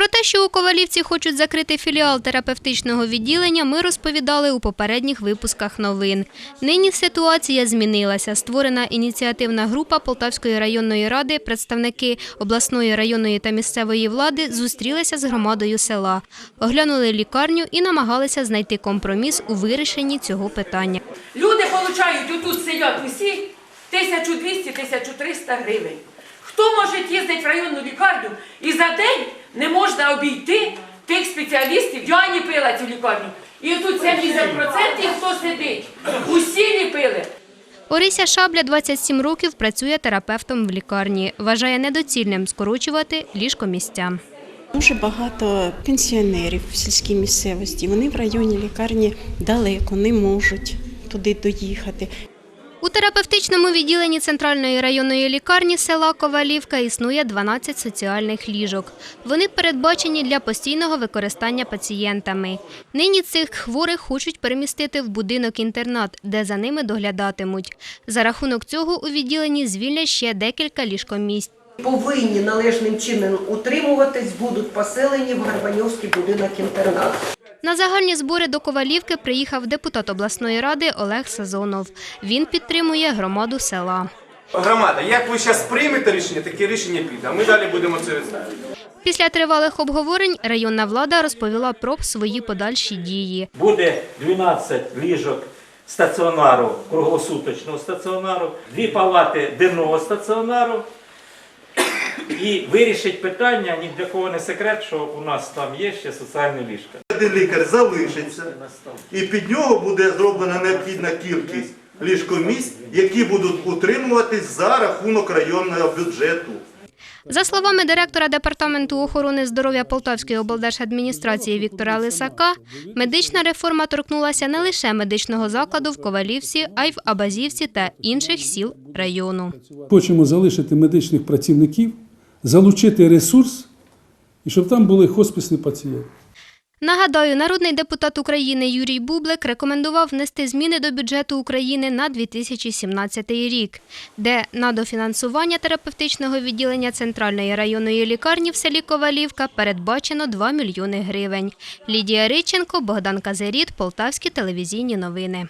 Про те, що у Ковалівці хочуть закрити філіал терапевтичного відділення, ми розповідали у попередніх випусках новин. Нині ситуація змінилася. Створена ініціативна група Полтавської районної ради, представники обласної районної та місцевої влади зустрілися з громадою села, оглянули лікарню і намагалися знайти компроміс у вирішенні цього питання. Люди получають отут сидять усі 1200-1300 гривень. Хто може їздити в районну лікарню і за день не можна обійти тих спеціалістів? Я ліпила цю лікарню. І тут 70% хто сидить. Усі ліпили. Орися Шабля 27 років працює терапевтом в лікарні. Вважає недоцільним скорочувати ліжкомістя. Дуже багато пенсіонерів в сільській місцевості. Вони в районі лікарні далеко не можуть туди доїхати. У терапевтичному відділенні центральної районної лікарні села Ковалівка існує 12 соціальних ліжок. Вони передбачені для постійного використання пацієнтами. Нині цих хворих хочуть перемістити в будинок-інтернат, де за ними доглядатимуть. За рахунок цього у відділенні звільнять ще декілька ліжкомісць. повинні належним чином утримуватись, будуть поселені в Гарбанівський будинок-інтернат. На загальні збори до Ковалівки приїхав депутат обласної ради Олег Сазонов. Він підтримує громаду села. Громада, як ви зараз приймете рішення, таке рішення піде. А ми далі будемо це відставити. Після тривалих обговорень районна влада розповіла про свої подальші дії. Буде 12 ліжок стаціонару, круглосуточного стаціонару, дві палати денного стаціонару. І вирішить питання, ні для кого не секрет, що у нас там є ще соціальне ліжко. Один лікар залишиться, і під нього буде зроблена необхідна кількість ліжкомісць, які будуть утримуватись за рахунок районного бюджету. За словами директора департаменту охорони здоров'я Полтавської облдержадміністрації Віктора Лисака, медична реформа торкнулася не лише медичного закладу в Ковалівці, а й в Абазівці та інших сіл району. Хочемо залишити медичних працівників, залучити ресурс і щоб там були хосписні пацієнти. Нагадаю, народний депутат України Юрій Бублик рекомендував внести зміни до бюджету України на 2017 рік, де на дофінансування терапевтичного відділення центральної районної лікарні в селі Ковалівка передбачено 2 мільйони гривень. Лідія Риченко, Богдан Казеріт, Полтавські телевізійні новини.